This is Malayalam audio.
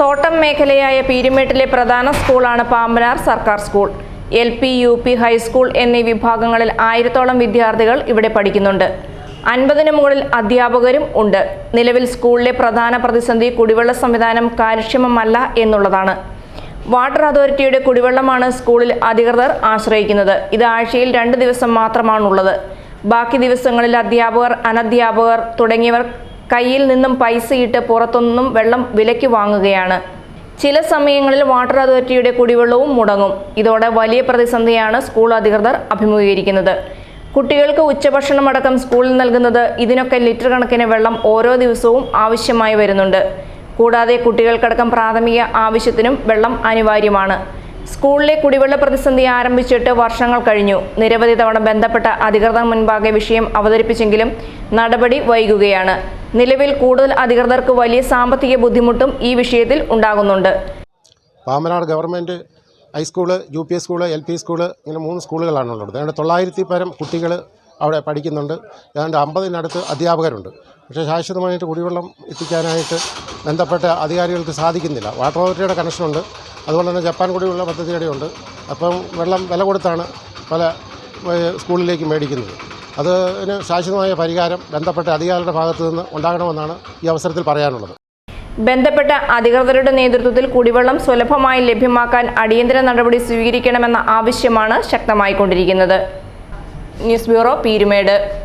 തോട്ടം മേഖലയായ പീരുമേട്ടിലെ പ്രധാന സ്കൂളാണ് പാമ്പനാർ സർക്കാർ school. L P U P high school എന്നീ വിഭാഗങ്ങളിൽ ആയിരത്തോളം വിദ്യാർത്ഥികൾ ഇവിടെ പഠിക്കുന്നുണ്ട്. അൻപതിനു മുകളിൽ അധ്യാപകരും ഉണ്ട്. നിലവിൽ സ്കൂളിലെ പ്രധാന പ്രതിസന്ധി കുടിവെള്ള സംവിധാനം കാര്യക്ഷമമല്ല എന്നുള്ളതാണ്. വാട്ടർ അതോറിറ്റിയുടെ കുടിവെള്ളമാണ് സ്കൂളിൽ അധികൃതർ ആശ്രയിക്കുന്നത്. ഇത് ആഴ്ചയിൽ രണ്ട് ദിവസം മാത്രമാണുള്ളത്. ബാക്കി ദിവസങ്ങളിൽ അധ്യാപകർ അനധ്യാപകർ തുടങ്ങിയവർ കയ്യിൽ നിന്നും പൈസയിട്ട് പുറത്തുനിന്നും വെള്ളം വിലയ്ക്ക് വാങ്ങുകയാണ്. ചില സമയങ്ങളിൽ വാട്ടർ അതോറിറ്റിയുടെ കുടിവെള്ളവും മുടങ്ങും. ഇതോടെ വലിയ പ്രതിസന്ധിയാണ് സ്കൂൾ അധികൃതർ അഭിമുഖീകരിക്കുന്നത്. കുട്ടികൾക്ക് ഉച്ചഭക്ഷണം അടക്കം സ്കൂളിൽ നൽകുന്നത് ഇതിനൊക്കെ ലിറ്റർ കണക്കിന് വെള്ളം ഓരോ ദിവസവും ആവശ്യമായി വരുന്നുണ്ട്. കൂടാതെ കുട്ടികൾക്കടക്കം പ്രാഥമിക ആവശ്യത്തിനും വെള്ളം അനിവാര്യമാണ്. സ്കൂളിലെ കുടിവെള്ള പ്രതിസന്ധി ആരംഭിച്ചിട്ട് വർഷങ്ങൾ കഴിഞ്ഞു. നിരവധി തവണ ബന്ധപ്പെട്ട അധികൃതർ മുൻപാകെ വിഷയം അവതരിപ്പിച്ചെങ്കിലും നടപടി വൈകുകയാണ്. നിലവിൽ കൂടുതൽ അധികൃതർക്ക് വലിയ സാമ്പത്തിക ബുദ്ധിമുട്ടും ഈ വിഷയത്തിൽ ഉണ്ടാകുന്നുണ്ട്. Pamanad government high school U P school L P school ഇങ്ങനെ മൂന്ന് സ്കൂളുകളാണുള്ളത്. ഏതാണ്ട് തൊള്ളായിരത്തി പരം കുട്ടികൾ അവിടെ പഠിക്കുന്നുണ്ട്. ഏതാണ്ട് അമ്പതിനടുത്ത് അധ്യാപകരുണ്ട്. പക്ഷേ ശാശ്വതമായിട്ട് കുടിവെള്ളം എത്തിക്കാനായിട്ട് ബന്ധപ്പെട്ട അധികാരികൾക്ക് സാധിക്കുന്നില്ല. വാട്ടർ അതോറിറ്റിയുടെ കണക്ഷനുണ്ട്. അതുപോലെ തന്നെ ജപ്പാൻ കുടിവെള്ള പദ്ധതി കടയുണ്ട് അപ്പം വെള്ളം വില കൊടുത്താണ് പല സ്കൂളിലേക്ക് മേടിക്കുന്നത്. അതിന് ശാശ്വതമായ പരിഹാരം ബന്ധപ്പെട്ട അധികാരികളുടെ ഭാഗത്തു നിന്ന് ഉണ്ടാകണമെന്നാണ് ഈ അവസരത്തിൽ പറയാനുള്ളത്. ബന്ധപ്പെട്ട അധികൃതരുടെ നേതൃത്വത്തിൽ കുടിവെള്ളം സുലഭമായി ലഭ്യമാക്കാൻ അടിയന്തര നടപടി സ്വീകരിക്കണമെന്ന ആവശ്യമാണ് ശക്തമായിക്കൊണ്ടിരിക്കുന്നത്. News bureau Peermade.